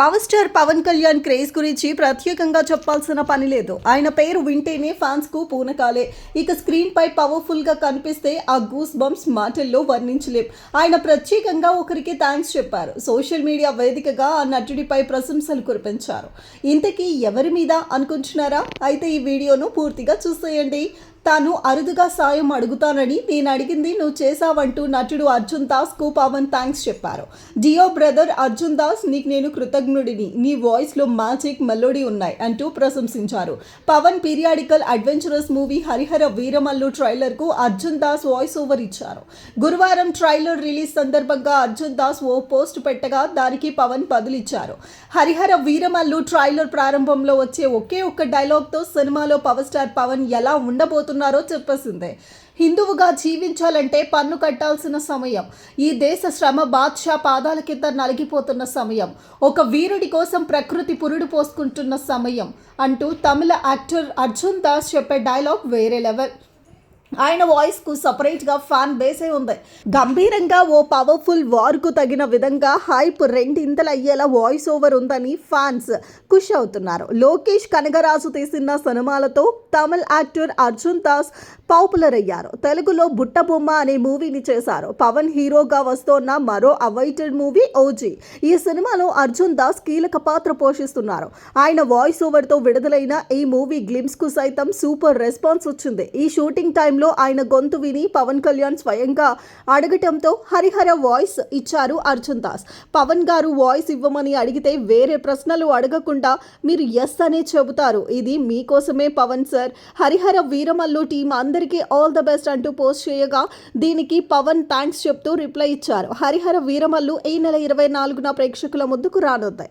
Power star Pawan Kalyan craze గురించి ప్రత్యేకంగా చెప్పాల్సిన పని లేదు. ఆయన పేరు వింటేనే ఫ్యాన్స్కు పూనకాలే. ఇక స్క్రీన్పై పవర్ఫుల్గా కనిపిస్తే ఆ గూస్ బంప్స్ మాటల్లో వర్ణించలేం. ఆయన ప్రత్యేకంగా ఒకరికి థ్యాంక్స్ చెప్పారు. సోషల్ మీడియా వేదికగా ఆ నటుడిపై ప్రశంసలు కురిపించారు. ఇంతకీ ఎవరి మీద అనుకుంటున్నారా? అయితే ఈ వీడియోను పూర్తిగా చూసేయండి. తాను అరుదుగా సాయం అడుగుతానని నేను అడిగింది నువ్వు చేశావంటూ నటుడు అర్జున్ దాస్కు పవన్ థ్యాంక్స్ చెప్పారు. జియో బ్రదర్ అర్జున్ దాస్ నీకు నేను కృతజ్ఞుడిని. నీ వాయిస్లో మ్యాజిక్ మెలోడీ ఉన్నాయి అంటూ ప్రశంసించారు. Pawan periodical adventurous movie Harihara Veeramallu ట్రైలర్కు Arjun Das voice over ఇచ్చారు. గురువారం ట్రైలర్ రిలీజ్ సందర్భంగా అర్జున్ దాస్ ఓ పోస్ట్ పెట్టగా దానికి పవన్ బదులిచ్చారు. హరిహర వీరమల్లు ట్రైలర్ ప్రారంభంలో వచ్చే ఒకే ఒక్క డైలాగ్తో సినిమాలో పవర్ స్టార్ పవన్ ఎలా ఉండబోతున్నారు చెప్పేసిందే. హిందువుగా జీవించాలంటే పన్ను కట్టాల్సిన సమయం. ఈ దేశ శ్రమ బాద్షా పాదాల కింద నలిగిపోతున్న సమయం. ఒక వీరుడి కోసం ప్రకృతి పురుడు పోసుకుంటున్న సమయం అంటూ తమిళ యాక్టర్ అర్జున్ దాస్ చెప్పే డైలాగ్ వేరే లెవెల్. ఆయన వాయిస్కు సపరేట్గా ఫ్యాన్ బేసే ఉంది. గంభీరంగా ఓ పవర్ఫుల్ వార్కు తగిన విధంగా హైప్ రెండింతలు అయ్యేలా వాయిస్ ఓవర్ ఉందని ఫ్యాన్స్ ఖుష్ అవుతున్నారు. లోకేష్ కనగరాజు తీసిన సినిమాలతో తమిళ యాక్టర్ అర్జున్ దాస్ పాపులర్ అయ్యారు తెలుగులో బుట్టబొమ్మ అనే మూవీని చేశారు. పవన్ హీరోగా వస్తోన్న మరో అవైటెడ్ మూవీ ఓజీ ఈ సినిమాలో అర్జున్ దాస్ కీలక పాత్ర పోషిస్తున్నారు. ఆయన వాయిస్ ఓవర్తో విడుదలైన ఈ మూవీ గ్లిమ్స్కు సైతం సూపర్ రెస్పాన్స్ వచ్చింది. ఈ షూటింగ్ టైం సమయంలో ఆయన గొంతు విని పవన్ కళ్యాణ్ స్వయంగా అడగటంతో హరిహర వాయిస్ ఇచ్చారు అర్జున్ దాస్. పవన్ గారు వాయిస్ ఇవ్వమని అడిగితే వేరే ప్రశ్నలు అడగకుండా మీరు ఎస్ అనే చెబుతారు. ఇది మీకోసమే పవన్ సార్. హరిహర వీరమల్లు టీం అందరికీ ఆల్ ద బెస్ట్ అంటూ పోస్ట్ చేయగా దీనికి పవన్ థ్యాంక్స్ చెప్తూ రిప్లై ఇచ్చారు. హరిహర వీరమల్లు ఈ నెల ఇరవై నాలుగున ప్రేక్షకుల ముందుకు రానుంది